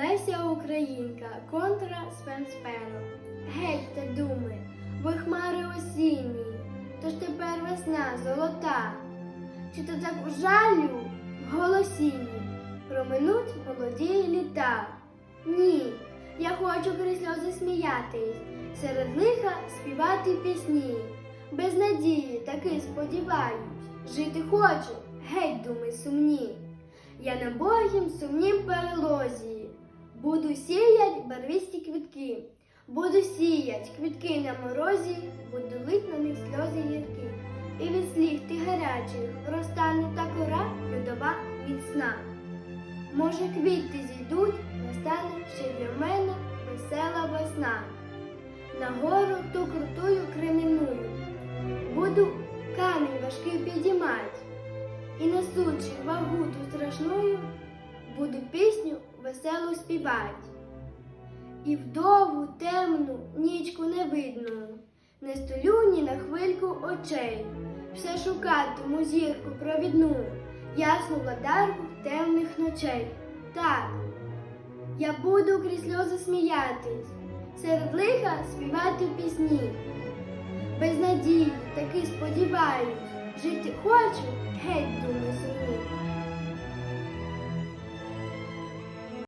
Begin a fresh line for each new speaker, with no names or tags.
Леся Українка, контра спенспену. Геть та думи, ви хмари осінні, тож тепер весна золота. Чи то так у жалю в голосінні проминуть молоді літа? Ні, я хочу крізь сльози сміятись, серед лиха співати пісні. Без надії таки сподіваюсь, жити хочу, геть думи сумні. Я на Богім сумнім перелозі, буду сіять барвисті квітки, буду сіять квітки на морозі, буду лить на них сльози гіркі. І від слів ти гарячих розтане та кора льодова міцна. Може, квіти зійдуть, настане ще для мене весела весна. Нагору ту крутую кремінную, буду камінь важкий підіймать, і несучи вагу ту страшную, буду пісню веселу співать. І вдову темну нічку невидну, не столю ні на хвильку очей, все шукатиму зірку провідну, ясну владарку темних ночей. Так, я буду крізь сльози сміятись, серед лиха співати пісні. Без надії таки сподіваюсь, жити хочу, геть.